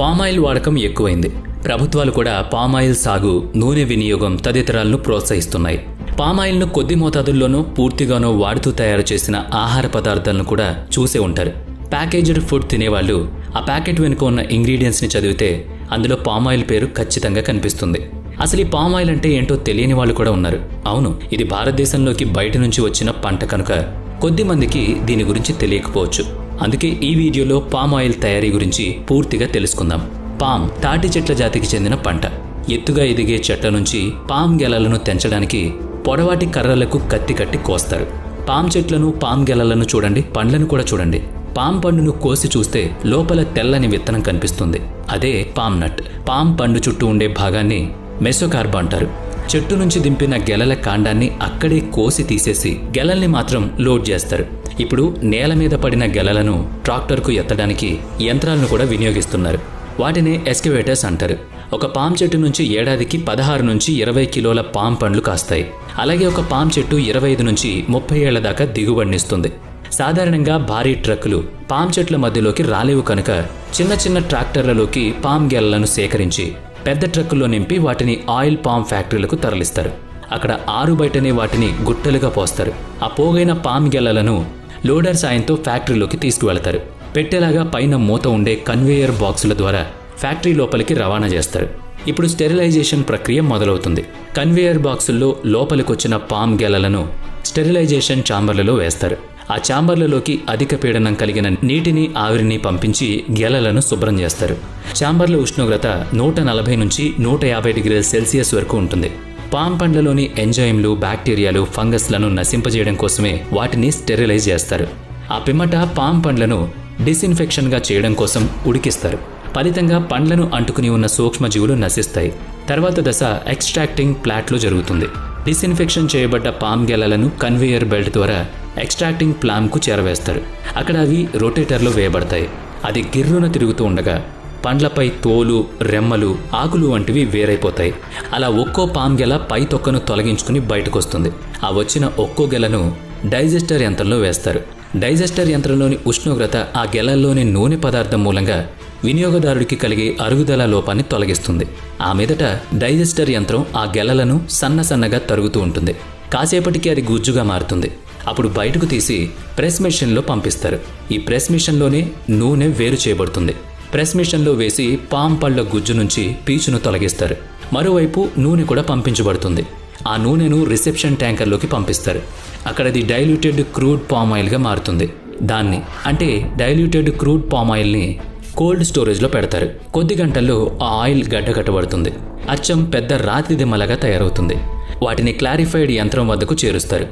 Palm oil వాడకం ఎక్కువైంది. ప్రభుత్వాలు కూడా పామాయిల్ సాగు నూనె వినియోగం తదితరాలను ప్రోత్సహిస్తున్నాయి. పామాయిల్ను కొద్ది మోతాదుల్లోనూ పూర్తిగానో వాడుతూ తయారు చేసిన ఆహార పదార్థాలను కూడా చూసే ఉంటారు. ప్యాకేజ్డ్ ఫుడ్ తినేవాళ్ళు ఆ ప్యాకెట్ వెనుక ఉన్న ఇంగ్రీడియంట్స్ని చదివితే అందులో పామాయిల్ పేరు ఖచ్చితంగా కనిపిస్తుంది. అసలు ఈ పామాయిల్ అంటే ఏంటో తెలియని వాళ్ళు కూడా ఉన్నారు. అవును ఇది భారతదేశంలోకి బయట నుంచి వచ్చిన పంట కనుక కొద్ది మందికి దీని గురించి తెలియకపోవచ్చు. అందుకే ఈ వీడియోలో పామ్ ఆయిల్ తయారీ గురించి పూర్తిగా తెలుసుకుందాం. పామ్ తాటి చెట్ల జాతికి చెందిన పంట. ఎత్తుగా ఎదిగే చెట్ల నుంచి పామ్ గెలలను తెంచడానికి పొడవాటి కర్రలకు కత్తి కట్టి కోస్తారు. పామ్ చెట్లను పామ్ గెలలను చూడండి పండ్లను కూడా చూడండి. పామ్ పండును కోసి చూస్తే లోపల తెల్లని విత్తనం కనిపిస్తుంది. అదే పామ్ నట్. పామ్ పండు చుట్టూ ఉండే భాగాన్ని మెసోకార్బ అంటారు. చెట్టు నుంచి దింపిన గెలల కాండాన్ని అక్కడే కోసి తీసేసి గెలల్ని మాత్రం లోడ్ చేస్తారు. ఇప్పుడు నేల మీద పడిన గెలలను ట్రాక్టర్కు ఎత్తడానికి యంత్రాలను కూడా వినియోగిస్తున్నారు. వాటినే ఎస్కవేటర్స్ అంటారు. ఒక పామ్ చెట్టు నుంచి ఏడాదికి పదహారు నుంచి ఇరవై కిలోల పామ్ పండ్లు కాస్తాయి. అలాగే ఒక పామ్ చెట్టు ఇరవై ఐదు నుంచి ముప్పై ఏళ్ళ దాకా దిగుబడినిస్తుంది. సాధారణంగా భారీ ట్రక్కులు పామ్ చెట్ల మధ్యలోకి రాలేవు కనుక చిన్న చిన్న ట్రాక్టర్లలోకి పామ్ గెలలను సేకరించి పెద్ద ట్రక్కుల్లో నింపి వాటిని ఆయిల్ పామ్ ఫ్యాక్టరీలకు తరలిస్తారు. అక్కడ ఆరు బయటనే వాటిని గుట్టలుగా పోస్తారు. ఆ పోగైన పామ్ గెలలను లోడర్ సాయంతో ఫ్యాక్టరీలోకి తీసుకువెళతారు. పెట్టేలాగా పైన మూత ఉండే కన్వేయర్ బాక్సుల ద్వారా ఫ్యాక్టరీ లోపలికి రవాణా చేస్తారు. ఇప్పుడు స్టెరిలైజేషన్ ప్రక్రియ మొదలవుతుంది. కన్వేయర్ బాక్సుల్లో లోపలికొచ్చిన పామ్ గెలలను స్టెరిలైజేషన్ ఛాంబర్లలో వేస్తారు. ఆ ఛాంబర్లలోకి అధిక పీడనం కలిగిన నీటిని ఆవిరిని పంపించి గెలలను శుభ్రం చేస్తారు. ఛాంబర్ల ఉష్ణోగ్రత నూట నలభై నుంచి నూట యాభై డిగ్రీల సెల్సియస్ వరకు ఉంటుంది. పామ్ పండ్లలోని ఎంజైమ్లు బ్యాక్టీరియాలు ఫంగస్లను నశింపజేయడం కోసమే వాటిని స్టెరిలైజ్ చేస్తారు. ఆ పిమ్మట పామ్ పండ్లను డిస్ఇన్ఫెక్షన్గా చేయడం కోసం ఉడికిస్తారు. ఫలితంగా పండ్లను అంటుకుని ఉన్న సూక్ష్మజీవులు నశిస్తాయి. తర్వాత దశ ఎక్స్ట్రాక్టింగ్ ప్లాట్లో జరుగుతుంది. డిస్ఇన్ఫెక్షన్ చేయబడ్డ పామ్ గెలలను కన్వేయర్ బెల్ట్ ద్వారా ఎక్స్ట్రాక్టింగ్ ప్లామ్కు చేరవేస్తారు. అక్కడ అవి రొటేటర్లో వేయబడతాయి. అది గిర్రున తిరుగుతూ ఉండగా పండ్లపై తోలు రెమ్మలు ఆకులు వంటివి వేరైపోతాయి. అలా ఒక్కో పామ్ గెల పై తొక్కను తొలగించుకుని బయటకొస్తుంది. ఆ వచ్చిన ఒక్కో గెలను డైజెస్టర్ యంత్రంలో వేస్తారు. డైజెస్టర్ యంత్రంలోని ఉష్ణోగ్రత ఆ గెలల్లోని నూనె పదార్థం మూలంగా వినియోగదారుడికి కలిగే అరుగుదల లోపాన్ని తొలగిస్తుంది. ఆ మీదట డైజెస్టర్ యంత్రం ఆ గెలలను సన్న సన్నగా తరుగుతూ ఉంటుంది. కాసేపటికి అది గుజ్జుగా మారుతుంది. అప్పుడు బయటకు తీసి ప్రెస్ మిషన్లో పంపిస్తారు. ఈ ప్రెస్ మిషన్లోనే నూనె వేరు చేయబడుతుంది. ప్రెస్ మిషన్లో వేసి పామ్ పళ్ళ గుజ్జు నుంచి పీచును తొలగిస్తారు. మరోవైపు నూనె కూడా పంపించబడుతుంది. ఆ నూనెను రిసెప్షన్ ట్యాంకర్లోకి పంపిస్తారు. అక్కడది డైల్యూటెడ్ క్రూడ్ పామ్ ఆయిల్గా మారుతుంది. దాన్ని అంటే డైల్యూటెడ్ క్రూడ్ పామ్ ఆయిల్ని కోల్డ్ స్టోరేజ్లో పెడతారు. కొద్ది గంటల్లో ఆ ఆయిల్ గడ్డగట్టబడుతుంది అచ్చం పెద్ద రాతి దిమ్మలగా తయారవుతుంది. వాటిని క్లారిఫైడ్ యంత్రం వద్దకు చేరుస్తారు.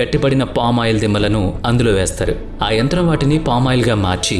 గట్టిపడిన పామ్ ఆయిల్ దిమ్మలను అందులో వేస్తారు. ఆ యంత్రం వాటిని పామ్ ఆయిల్గా మార్చి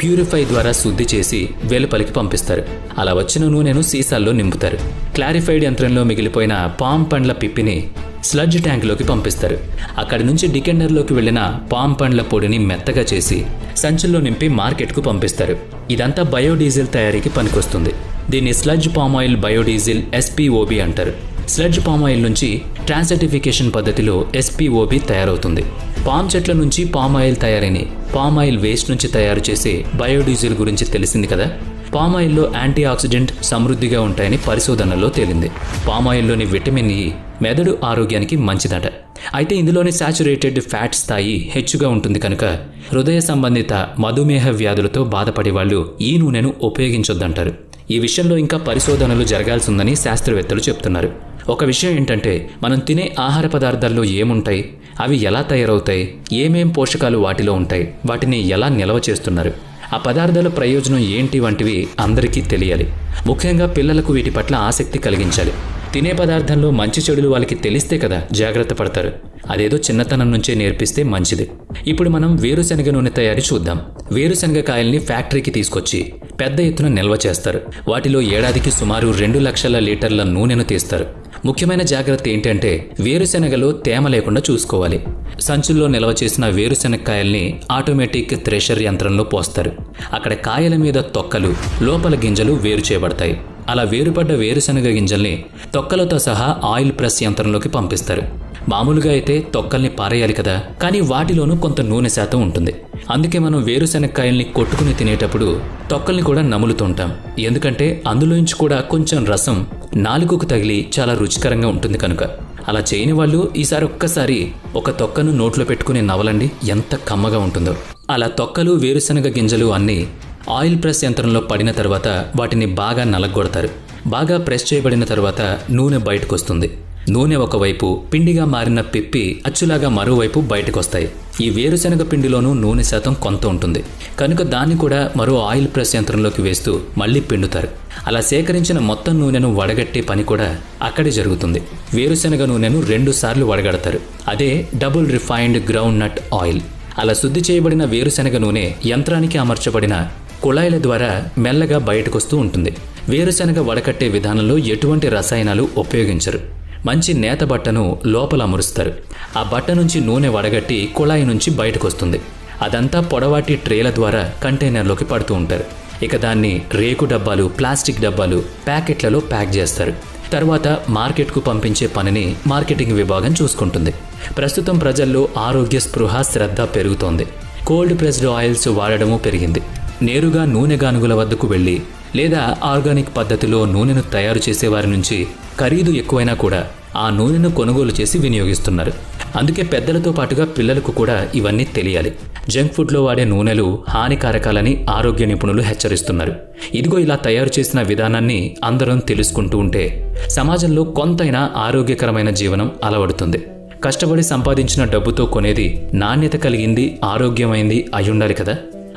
ప్యూరిఫై ద్వారా శుద్ధి చేసి వెలుపలికి పంపిస్తారు. అలా వచ్చిన నూనెను సీసాల్లో నింపుతారు. క్లారిఫైడ్ యంత్రంలో మిగిలిపోయిన పామ్ పండ్ల పిప్పిని స్లడ్జ్ ట్యాంక్లోకి పంపిస్తారు. అక్కడి నుంచి డికెండర్లోకి వెళ్ళిన పామ్ పండ్ల పొడిని మెత్తగా చేసి సంచుల్లో నింపి మార్కెట్కు పంపిస్తారు. ఇదంతా బయోడీజిల్ తయారీకి పనికొస్తుంది. దీన్ని sludge palm oil biodiesel SPOB అంటారు. స్లడ్జ్ పామ్ ఆయిల్ నుంచి ట్రాన్సర్టిఫికేషన్ పద్ధతిలో ఎస్పీఓబి తయారవుతుంది. పామ్ చెట్ల నుంచి పామ్ ఆయిల్ తయారైన పామ్ ఆయిల్ వేస్ట్ నుంచి తయారు చేసే బయోడీజిల్ గురించి తెలిసింది కదా? పామ్ ఆయిల్లో యాంటీ ఆక్సిడెంట్ సమృద్ధిగా ఉంటాయని పరిశోధనలో తేలింది. పామ్ ఆయిల్లోని విటమిన్ ఇ మెదడు ఆరోగ్యానికి మంచిదట. అయితే ఇందులోని శాచురేటెడ్ ఫ్యాట్ స్థాయి హెచ్చుగా ఉంటుంది కనుక హృదయ సంబంధిత మధుమేహ వ్యాధులతో బాధపడే వాళ్ళు ఈ నూనెను ఉపయోగించొద్దంటారు. ఈ విషయంలో ఇంకా పరిశోధనలు జరగాల్సి ఉందని శాస్త్రవేత్తలు చెప్తున్నారు. ఒక విషయం ఏంటంటే మనం తినే ఆహార పదార్థాల్లో ఏముంటాయి? అవి ఎలా తయారవుతాయి? ఏమేం పోషకాలు వాటిలో ఉంటాయి? వాటిని ఎలా నిల్వ చేస్తున్నారు? ఆ పదార్థాల ప్రయోజనం ఏంటి వంటివి అందరికీ తెలియాలి. ముఖ్యంగా పిల్లలకు వీటి పట్ల ఆసక్తి కలిగించాలి. తినే పదార్థంలో మంచి చెడులు వాళ్ళకి తెలిస్తే కదా జాగ్రత్త పడతారు. అదేదో చిన్నతనం నుంచే నేర్పిస్తే మంచిది. ఇప్పుడు మనం వేరుశనగ నూనె తయారీ చూద్దాం. వేరుశనగ కాయల్ని ఫ్యాక్టరీకి తీసుకొచ్చి పెద్ద ఎత్తున నిల్వ చేస్తారు. వాటిలో ఏడాదికి సుమారు రెండు లక్షల లీటర్ల నూనెను తీస్తారు. ముఖ్యమైన జాగ్రత్త ఏంటంటే వేరుశెనగలో తేమ లేకుండా చూసుకోవాలి. సంచుల్లో నిల్వ చేసిన వేరుశెనగకాయల్ని ఆటోమేటిక్ థ్రెషర్ యంత్రంలో పోస్తారు. అక్కడ కాయల మీద తొక్కలు లోపల గింజలు వేరు చేయబడతాయి. అలా వేరుపడ్డ వేరుశెనగ గింజల్ని తొక్కలతో సహా ఆయిల్ ప్రెస్ యంత్రంలోకి పంపిస్తారు. మామూలుగా అయితే తొక్కల్ని పారేయాలి కదా. కానీ వాటిలోనూ కొంత నూనె శాతం ఉంటుంది. అందుకే మనం వేరుశెనక్కాయల్ని కొట్టుకుని తినేటప్పుడు తొక్కల్ని కూడా నములుతుంటాం ఎందుకంటే అందులోంచి కూడా కొంచెం రసం నాలుగుకు తగిలి చాలా రుచికరంగా ఉంటుంది కనుక. అలా చేయని వాళ్ళు ఈసారి ఒక్కసారి ఒక తొక్కను నోట్లో పెట్టుకుని నవలండి. ఎంత కమ్మగా ఉంటుందో. అలా తొక్కలు వేరుశనగ గింజలు అన్నీ ఆయిల్ ప్రెస్ యంత్రంలో పడిన తర్వాత వాటిని బాగా నలగొడతారు. బాగా ప్రెస్ చేయబడిన తర్వాత నూనె బయటకు వస్తుంది నూనె ఒకవైపు పిండిగా మారిన పిప్పి అచ్చులాగా మరోవైపు బయటకొస్తాయి. ఈ వేరుశనగ పిండిలోనూ నూనె శాతం కొంత ఉంటుంది. కనుక దాన్ని కూడా మరో ఆయిల్ ప్రెస్ యంత్రంలోకి వేస్తూ మళ్ళీ పిండుతారు. అలా సేకరించిన మొత్తం నూనెను వడగట్టే పని కూడా అక్కడే జరుగుతుంది. వేరుశనగ నూనెను రెండు సార్లు వడగడతారు. అదే double refined groundnut oil. అలా శుద్ధి చేయబడిన వేరుశనగ నూనె యంత్రానికి అమర్చబడిన కుళాయిల ద్వారా మెల్లగా బయటకొస్తూ ఉంటుంది. వేరుశనగ వడకట్టే విధానంలో ఎటువంటి రసాయనాలు ఉపయోగించరు. మంచి నేత బట్టను లోపల అమరుస్తారు. ఆ బట్ట నుంచి నూనె వడగట్టి కుళాయి నుంచి బయటకొస్తుంది. అదంతా పొడవాటి ట్రేల ద్వారా కంటైనర్లోకి పడుతూ ఉంటారు. ఇక దాన్ని రేకు డబ్బాలు ప్లాస్టిక్ డబ్బాలు ప్యాకెట్లలో ప్యాక్ చేస్తారు. తర్వాత మార్కెట్కు పంపించే పనిని మార్కెటింగ్ విభాగం చూసుకుంటుంది. ప్రస్తుతం ప్రజల్లో ఆరోగ్య స్పృహ శ్రద్ధ పెరుగుతోంది. కోల్డ్ ప్రెస్డ్ ఆయిల్స్ వాడడము పెరిగింది. నేరుగా నూనె గానుగుల వద్దకు వెళ్ళి లేదా ఆర్గానిక్ పద్ధతిలో నూనెను తయారు చేసేవారి నుంచి ఖరీదు ఎక్కువైనా కూడా ఆ నూనెను కొనుగోలు చేసి వినియోగిస్తున్నారు. అందుకే పెద్దలతో పాటుగా పిల్లలకు కూడా ఇవన్నీ తెలియాలి. జంక్ ఫుడ్లో వాడే నూనెలు హానికారకాలని ఆరోగ్య నిపుణులు హెచ్చరిస్తున్నారు. ఇదిగో ఇలా తయారు చేసిన విధానాన్ని అందరం తెలుసుకుంటూ ఉంటే సమాజంలో కొంతైనా ఆరోగ్యకరమైన జీవనం అలవడుతుంది. కష్టపడి సంపాదించిన డబ్బుతో కొనేది నాణ్యత కలిగింది ఆరోగ్యమైంది అయ్యుండాలి కదా?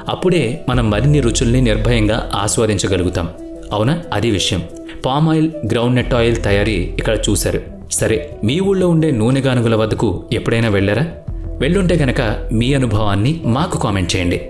అప్పుడే మనం మరిన్ని రుచుల్ని నిర్భయంగా ఆస్వాదించగలుగుతాం. అవునా? అది విషయం. Palm oil groundnut oil తయారీ ఇక్కడ చూశారు. సరే మీ ఊళ్ళో ఉండే నూనె గానుగుల వద్దకు ఎప్పుడైనా వెళ్ళారా? వెళ్ళుంటే గనక మీ అనుభవాన్ని మాకు కామెంట్ చేయండి.